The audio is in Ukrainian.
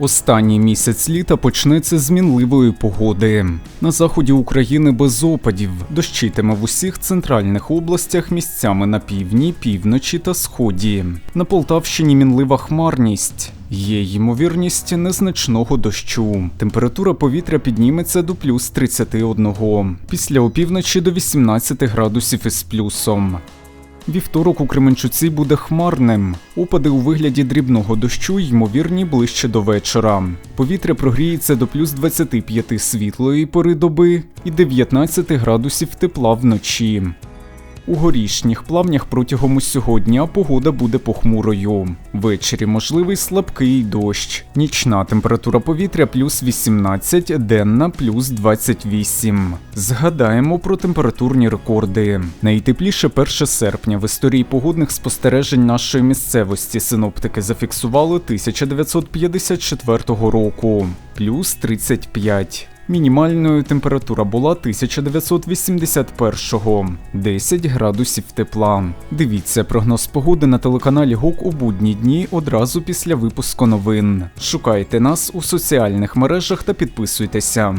Останній місяць літа почнеться з мінливої погоди. На заході України без опадів дощитиме в усіх центральних областях місцями на півдні, півночі та сході. На Полтавщині мінлива хмарність. Є ймовірність незначного дощу. Температура повітря підніметься до плюс 31. Після опівночі до 18 градусів із плюсом. Вівторок у Кременчуці буде хмарним. Опади у вигляді дрібного дощу ймовірні ближче до вечора. Повітря прогріється до плюс 25 світлої пори доби і 19 градусів тепла вночі. У горішніх плавнях протягом усього дня погода буде похмурою. Ввечері можливий слабкий дощ. Нічна температура повітря плюс 18, денна плюс 28. Згадаємо про температурні рекорди. Найтепліше 1 серпня в історії погодних спостережень нашої місцевості синоптики зафіксували 1954 року плюс 35. Мінімальною температура була 1981-го, 10 градусів тепла. Дивіться прогноз погоди на телеканалі ГУК у будні дні одразу після випуску новин. Шукайте нас у соціальних мережах та підписуйтеся.